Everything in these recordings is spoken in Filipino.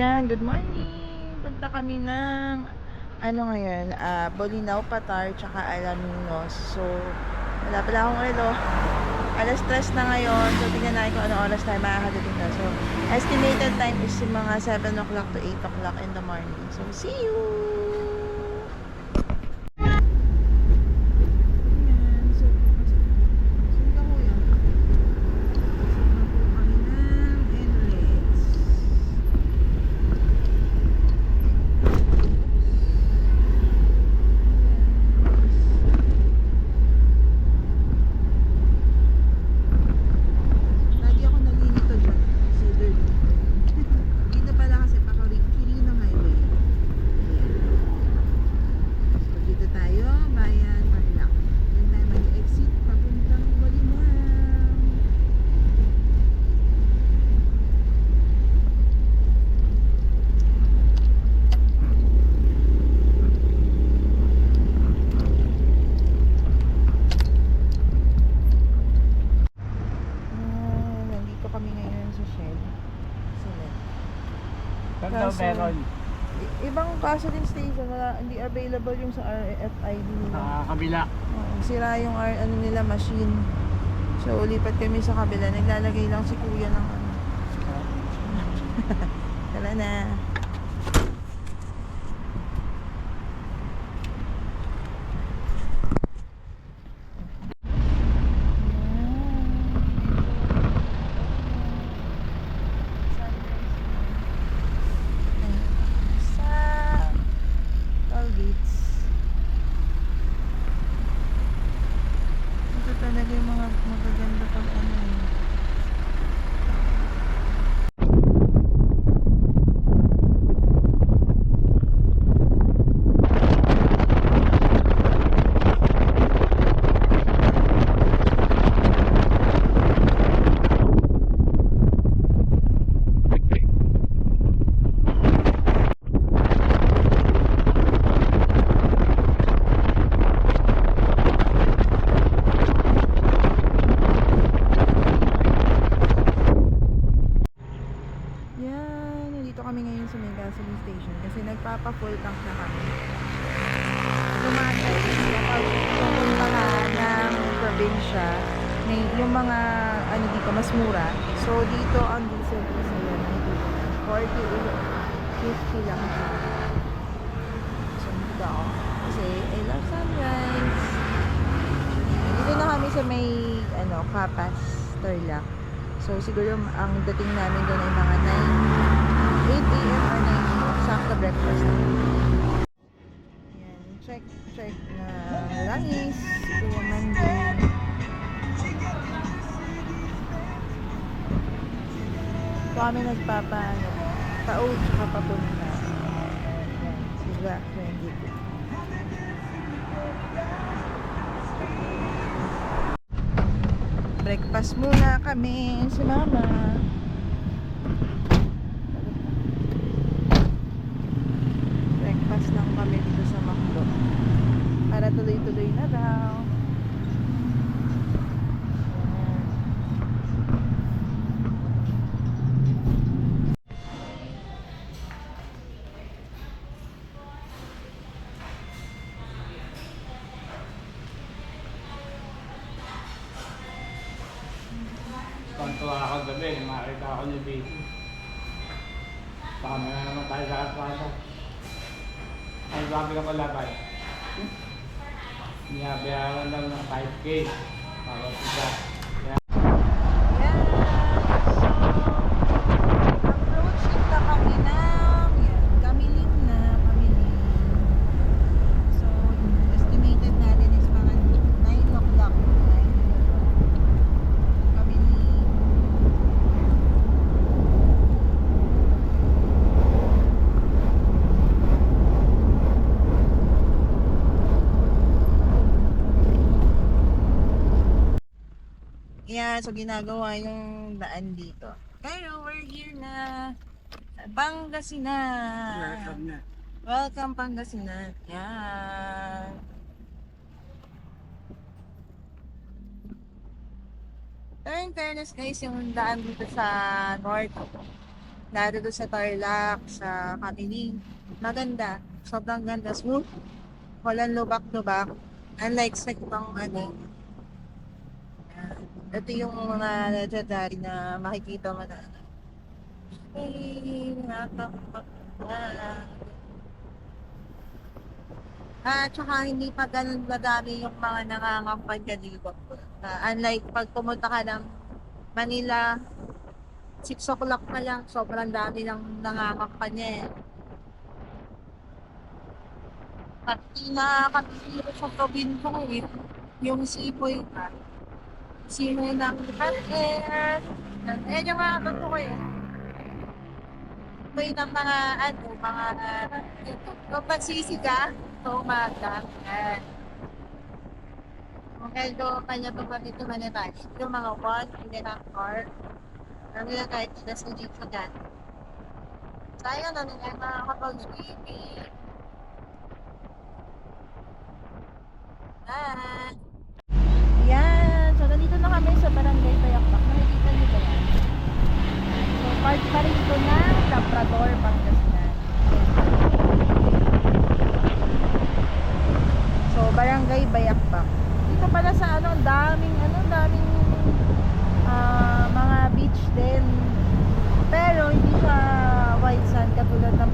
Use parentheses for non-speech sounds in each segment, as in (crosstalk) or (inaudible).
Yan, good morning. Punta kami ng ano ngayon, ah Bolinao, Patar, tsaka Alaminos. So, wala pala akong relo. Alas 3 na ngayon. So, tingnan natin kung ano oras tayo makakadating na. So, estimated time is mga 7 o'clock to 8 o'clock in the morning. So, see you! Ayan, so, saan ka kuya? Saan po kami ng Emirates. Lagi ako nalilito dyan. Consider Dito pala kasi Pakarikirino Highway. Ayan. So dito tayo, bayan Tarlac. Doon tayo mag-exit papuntang Bolinao. Ah, nandito kami ngayon sa shed. Sila. Saan daw Kaso- meron? I- ibang gasoline station, wala, hindi available yung sa RFID nila. Sa kabila. Oo, sira yung R, ano nila, machine. So, ulipat kami sa kabila. Naglalagay lang si kuya ng ano. (laughs) Tala na. Sa Tollgates. Ito talaga yung mga magaganda pag ano eh. Yan, nandito kami ngayon sa may gasoline nagpapa-full tank na kami. Tumatay, kapag pumunta ka ng probinsya, may, yung mga ano dito, mas mura. So, dito ang diesel kasi yan, nakikita na. 40, 50 lang siya. So, dito ako. I love sunrise. Dito na kami sa may, ano, Kapas, Tarlac. So, siguro ang dating namin doon ay mga 9, 8 a.m. or 9 a.m. Sakto breakfast. Yan, check, check na langis. Kuya Mandy. Ito kami nagpapa, ano, pa-out tsaka papunta. Yan, sila, 22. Breakfast muna kami si mama. Breakfast lang kami dito sa McDo. Para tuloy-tuloy na daw. Ayan. Kontuwa ako gabi, makita ako ni Baby. Tama na naman tayo sa Atlanta. Ang ba? Niyabayaran lang ng 5K. Para sa Kaya Yes! So, approaching na kami ng, yan, Kamiling na, Kamiling. So, estimated natin is mga 9 o'clock. 9 Kamiling. Yeah, so ginagawa yung daan dito. Pero we're here na. Pangasinan. na. Welcome Pangasinan. Yan. Pero in fairness guys, yung daan dito sa north, doon sa Tarlac, sa Kamiling. Maganda. Sobrang ganda. Smooth. Walang lubak-lubak. Unlike sa ibang ano. Ito yung mga legendary na makikita mo na. Nakakapagpapala. Ah, tsaka hindi pa ganun madami yung mga nangangampanya dito. Ah, unlike pag pumunta ka ng Manila, 6 o'clock na lang, sobrang dami ng nangangampanya eh. At nakakatiro sa probinsya eh, yung sipoy ka. Simoy ng air. Eh, yung mga ano ko eh. Sipoy ng mga ano, mga kung magsisiga, sa umaga. Yan. Okay, do kanya to kami to manatay. Yung mga one, then ang car. Ano na kahit na sa sa dyan. Sayang na nila makakapag-swimming. Ah. So, nandito na kami sa Barangay Bayakbak. Nakikita niyo ba yan? So, part pa rin ito ng Labrador, Pangasinan. So, Barangay Bayakbak. Dito pala sa ano, daming, ano, daming ah, mga beach din. Pero, hindi siya white sand katulad ng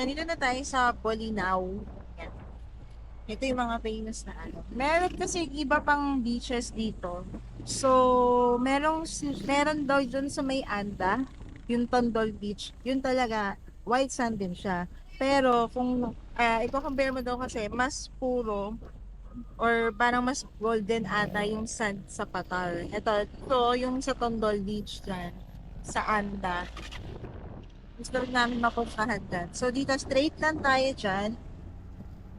nandito na tayo sa Bolinao. Ayan. Ito yung mga famous na ano. Meron kasi iba pang beaches dito. So, merong, meron daw dun sa may Anda, yung Tondol Beach, yun talaga, white sand din siya. Pero kung uh, i-compare mo daw kasi, mas puro or parang mas golden ata yung sand sa Patar. Ito, ito yung sa Tondol Beach dyan, sa Anda. Gusto rin namin mapuntahan dyan. So, dito straight lang tayo dyan.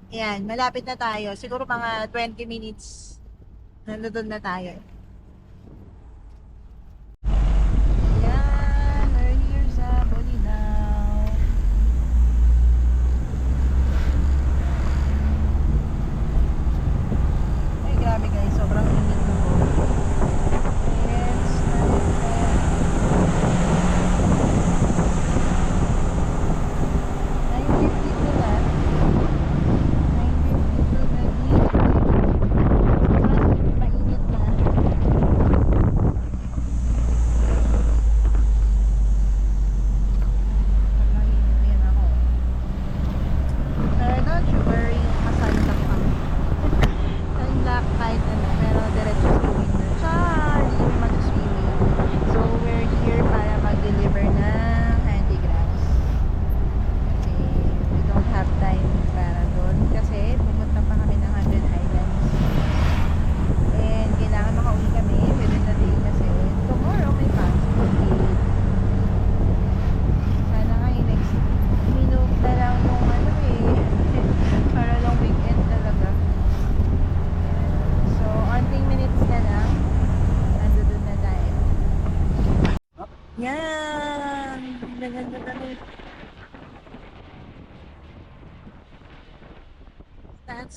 Ayan, malapit na tayo. Siguro mga 20 minutes nandun na tayo.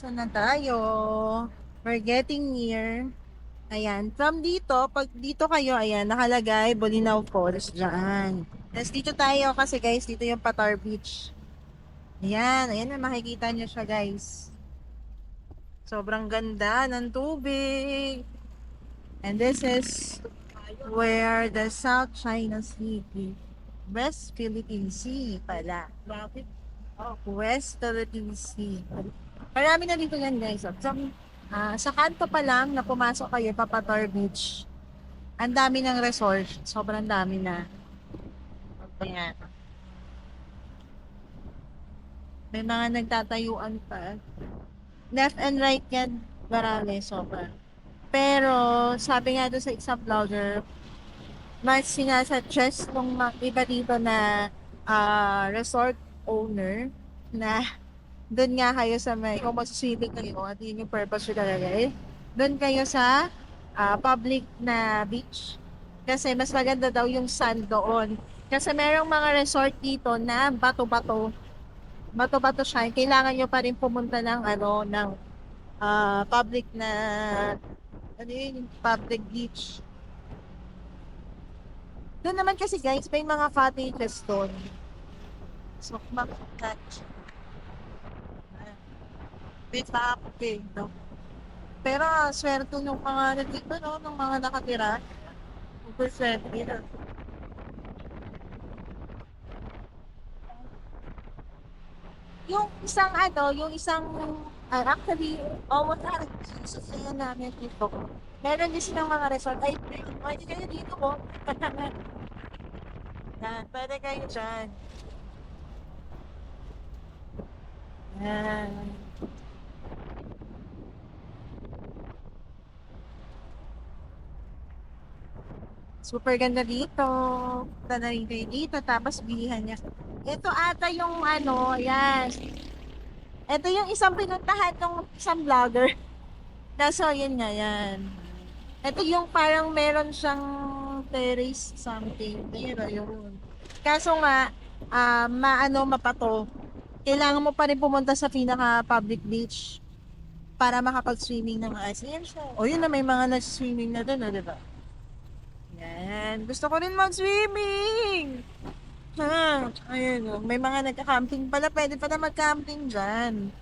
Statso na tayo. We're getting near. Ayan. From dito, pag dito kayo, ayan, nakalagay Bolinao Falls dyan. Tapos dito tayo kasi guys, dito yung Patar Beach. Ayan, ayan na makikita nyo siya guys. Sobrang ganda ng tubig. And this is where the South China Sea, West Philippine Sea pala. West Philippine Sea. Marami na dito yan guys. So, ah, sa kanto pa lang na pumasok kayo papator beach. Ang dami ng resort. Sobrang dami na. Ayan. May mga nagtatayuan pa. Left and right yan. Marami, sobra. Pero, sabi nga doon sa isang vlogger, mas sinasuggest nung mga iba dito na ah, resort owner na doon nga kayo sa may, kung masusili kayo, at yun yung purpose yung talaga doon kayo sa ah, public na beach. Kasi mas maganda daw yung sand doon. Kasi merong mga resort dito na bato-bato. Bato-bato siya. Kailangan nyo pa rin pumunta ng ano, ng ah, public na ano yun, public beach. Doon naman kasi guys, may mga cottages doon. So, mag-catch. With okay, no? Pero, swerte nung mga nandito, no? Nung mga nakatira. Super swerte na. Yung isang ano, yung isang ah, actually, almost na sasaya namin dito. Meron din silang mga resort. Ay, pwede kayo dito ko. (laughs) Yan, pwede kayo dyan. Yan. Super ganda dito. Punta na rin kayo dito. Tapos bilihan niya. Ito ata yung ano, ayan. Ito yung isang pinuntahan ng isang vlogger. (laughs) Kaso yun nga yan. Ito yung parang meron siyang terrace something. Pero yun. Kaso nga, ah maano mapato. Kailangan mo pa rin pumunta sa pinaka public beach para makapag-swimming ng siya. O yun na may mga nag-swimming na doon, di ba? Yan. Gusto ko rin mag-swimming. Ha, ayun oh. May mga nagka-camping pala. Pwede pala mag-camping dyan.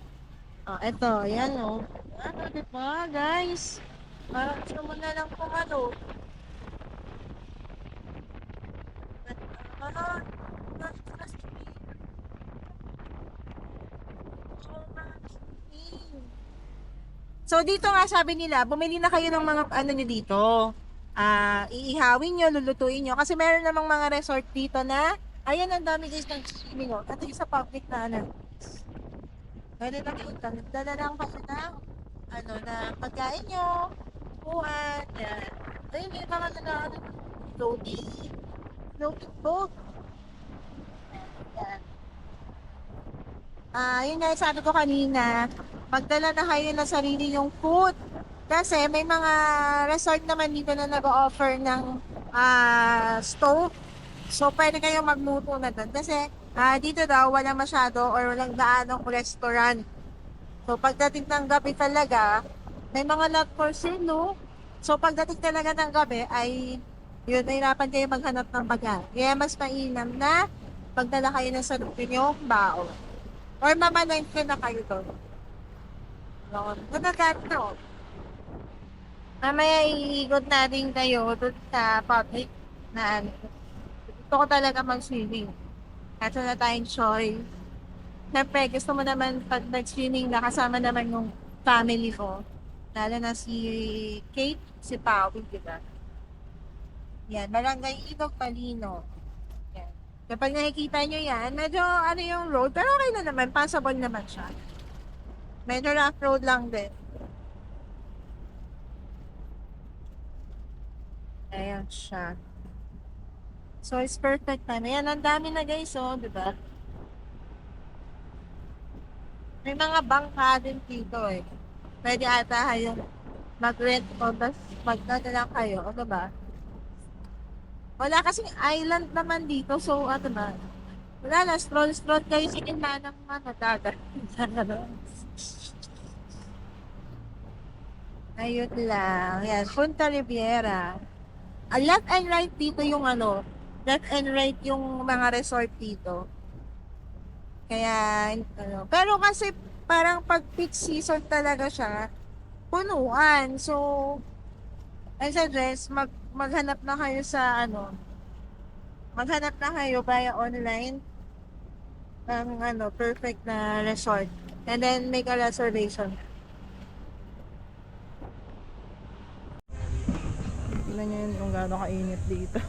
Oh, eto. Ayan oh. Ano, di ba, guys? Parang gusto mo na lang kung ano. Ah, So dito nga sabi nila, bumili na kayo ng mga ano nyo dito. Ah, iihawin nyo, lulutuin nyo. Kasi meron namang mga resort dito na, ayan ang dami guys ng swimming oh. Ito yung sa public na ano. Pwede lang punta. Nagdala lang kayo ng ano na pagkain nyo, buwan, yan. Ayun, may mga na ano, floating, floating boat. Yan. Ah, yun nga sabi ko kanina, magdala na kayo ng sarili yung food. Kasi may mga resort naman dito na nag-offer ng ah, stove. So, pwede kayo magluto na doon. Kasi ah, dito daw, walang masyado or walang gaanong restaurant. So, pagdating ng gabi talaga, may mga lot for sale, no? So, pagdating talaga ng gabi, ay yun, nahirapan kayo maghanap ng pagkain. Kaya mas mainam na pagdala kayo ng sarili nyo, bao. Or mamanay ko na kayo doon. Doon. Doon na. Mamaya iikot natin kayo doon sa public na ano. Gusto ko talaga mag-swimming. Kaso na tayong choice. Siyempre, gusto mo naman pag nag-swimming na kasama naman yung family ko. Lalo na si Kate, si Pao, di ba? Yan, Barangay Ilog Palino. Yan. Kapag nakikita nyo yan, medyo ano yung road, pero okay na naman, passable naman siya. Medyo rough road lang din. Ayan siya. So, it's perfect time. Ayan, ang dami na guys, oh, di ba? May mga bangka din dito eh. Pwede ata kayo mag-rent o tas magdala lang kayo, o diba? Wala kasing island naman dito. So, ano na. Wala na. Stroll-stroll kayo sa gitna ng ano, dagat. (laughs) Ayun lang. Yan. Punta Riviera. A left and right dito yung ano. Left and right yung mga resort dito. Kaya, ano. Pero kasi parang pag peak season talaga siya, punuan. So, I suggest mag maghanap na kayo sa ano maghanap na kayo via online ng ano perfect na resort and then make a reservation Tingnan nyo yun kung gaano kainit dito.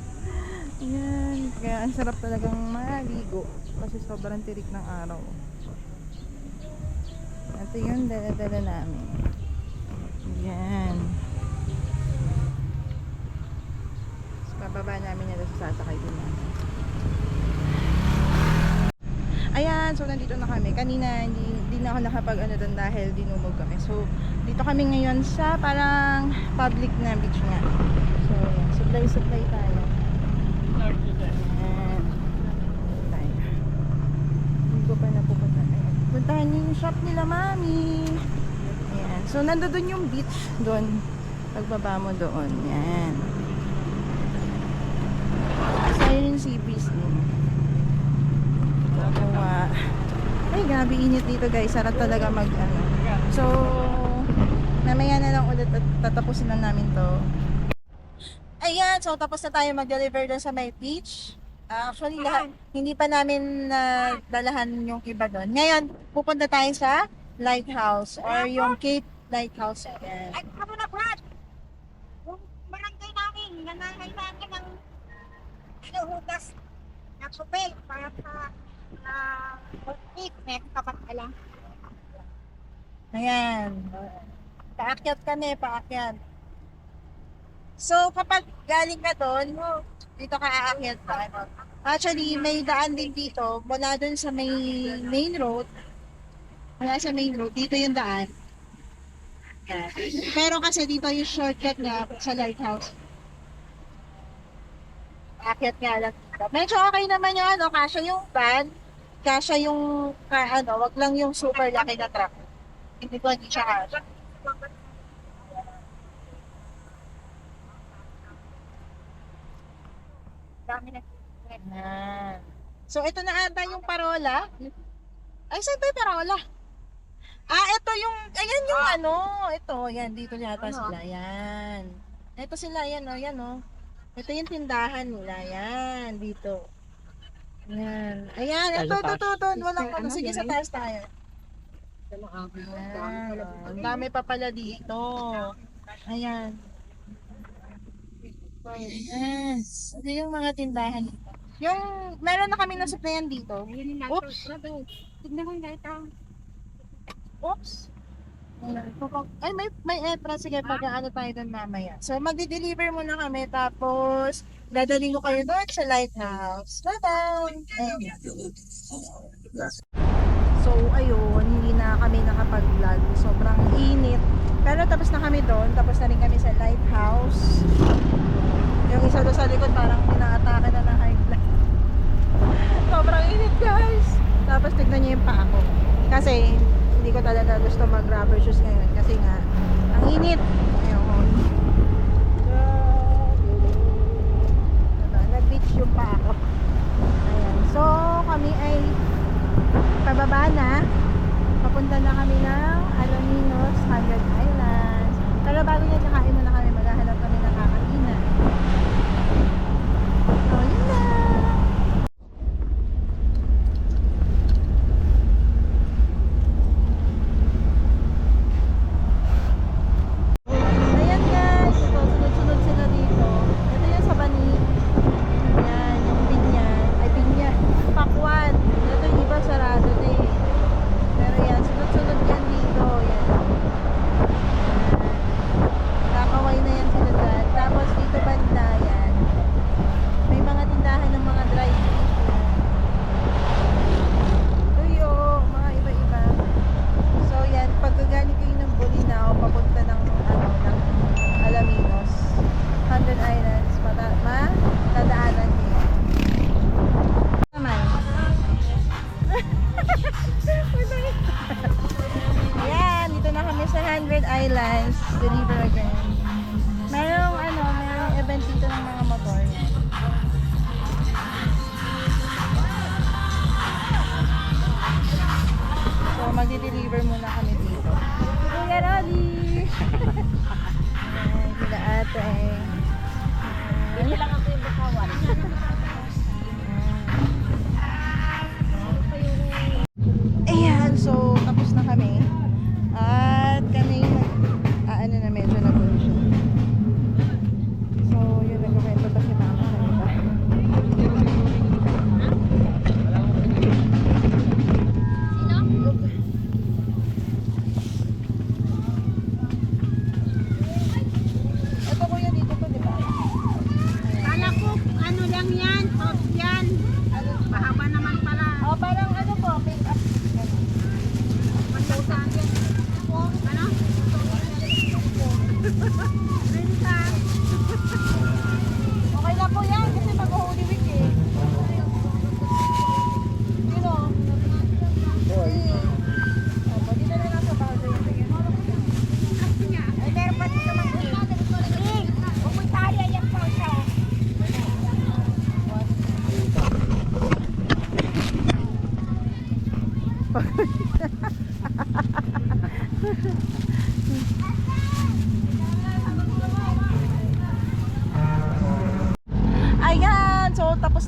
(laughs) Yan. Kaya ang sarap talagang maligo. Kasi sobrang tirik ng araw. Ito yung dala-dala namin. Yan. Tapos Bababa namin yan sa sasakay din namin. Ayan, so nandito na kami. Kanina hindi, hindi na ako nakapag ano doon dahil dinumog kami. So, dito kami ngayon sa parang public na beach nga. So, ayan, supply-supply tayo. Ayan. Tayo. Hindi ko pa napupunta. Ayan. Puntahan niyo yung shop nila, mami. Ayan. So, nandoon yung beach doon. Pagbaba mo doon. Ayan. Yung sea breeze din. Nakuha. Ay, grabe init dito guys. Sarap talaga mag ano. So, mamaya na lang ulit at tatapusin na namin to. ayan so tapos na tayo mag-deliver doon sa may beach actually lahat hindi pa namin na dalahan yung iba doon ngayon pupunta tayo sa lighthouse or yung Cape Lighthouse ayan. Ay, kamo na, Brad! Yung barangay namin, nangangailangan ng hinuhugas ng supel para sa uh, uh, may kapat ka lang. Ayan. Paakyat kami, paakyat. So, kapag galing ka doon, dito ka aakyat pa. Actually, may daan din dito, mula doon sa may main road. Mula sa main road, dito yung daan. Pero kasi dito yung shortcut na sa lighthouse. Aakyat nga lang dito. Medyo okay naman yung ano, kasya yung van, kasya yung, ka, ano, wag lang yung super laki na truck. Hindi ko hindi siya kasya. Dami na. So, ito na ata yung parola. Ay, saan ba yung parola? Ah, ito yung, ayan yung ano, ito, yan, dito yata sila, yan. Ito sila, yan, oh, yan, oh. Ito yung tindahan nila, yan, dito. Yan. Ayan, ito, ito, ito, ito, walang ano, sige, sa taas tayo. Ayan, ang dami pa pala dito. Ayan. Yes. Ito yung mga tindahan dito. Yung, meron na kami nasuplayan dito. Ayun yung Oops. Tignan yung data. Oops. Ay, may, may etra. Sige, pag-ano tayo doon mamaya. So, magdi-deliver muna kami. Tapos, dadalhin ko kayo doon sa lighthouse. Bye-bye! So, ayun, hindi na kami nakapag-vlog. Sobrang init. Pero tapos na kami doon. Tapos na rin kami sa lighthouse. Yung isa doon sa likod parang inaatake na ng high blood. (laughs) Sobrang init guys. Tapos tignan niyo yung paa ko. Kasi hindi ko talaga gusto mag rubber shoes ngayon. Kasi nga, ang init. Ayun. Diba? Nag-beach yung paa ko. Ayan. So, kami ay pababa na. Papunta na kami ng Alaminos, Hundred Islands. Pero bago yan, nakain muna 来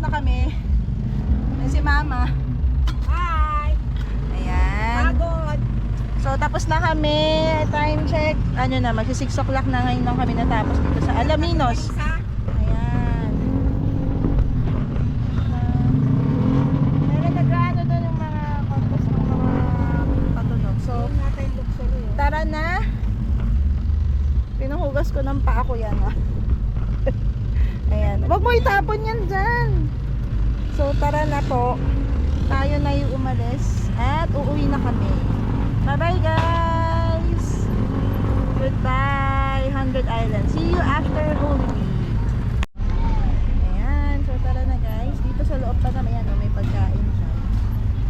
na kami. Ayan si mama. Hi! Ayan. Pagod! So tapos na kami. Time check. Ano na, magsi 6 o'clock na ngayon lang kami natapos dito sa Alaminos. Isa. Ayan. Uh, meron nag-ano doon yung mga contest ng mga patunog. So, Yung natin luxury eh. tara na. Pinuhugas ko ng paa ko yan ah. Ayan. Huwag mo itapon yan dyan. So, tara na po. Tayo na yung umalis. At uuwi na kami. Bye-bye guys! Goodbye, 100 Island. See you after Holy Week. Ayan. So, tara na guys. Dito sa loob pa naman yan. oh, May pagkain siya.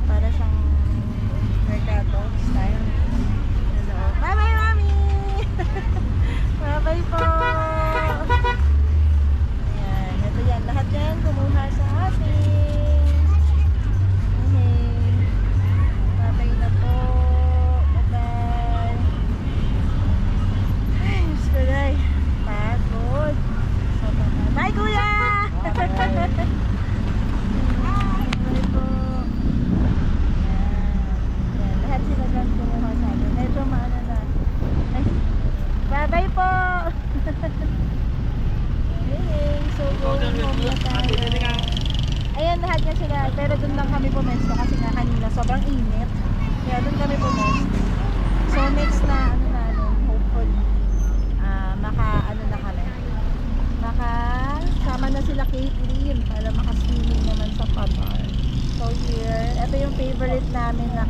Para siyang mercado style. Hello. Bye-bye, mami! Bye-bye po! Ayan. Ito yan. Lahat yan kumuha sa atin. Okay. Bye-bye na po. Bye-bye. Ay, Diyos ko, day. Pagod. So, bye-bye. Bye, kuya! Bye po. Ayan. Ayan. Lahat sila dyan kumuha sa atin. Medyo maano na. Ay. Bye-bye po! Hey, so going home na tayo. Ayan, lahat nga sila. Pero doon lang kami pumesto kasi nga kanina sobrang init. Kaya doon kami pumesto. So next na, ano na, ano, hopefully, ah, maka, ano na kami. Maka, sama na sila Caitlyn para makaswimming naman sa Pamar. So here, ito yung favorite namin na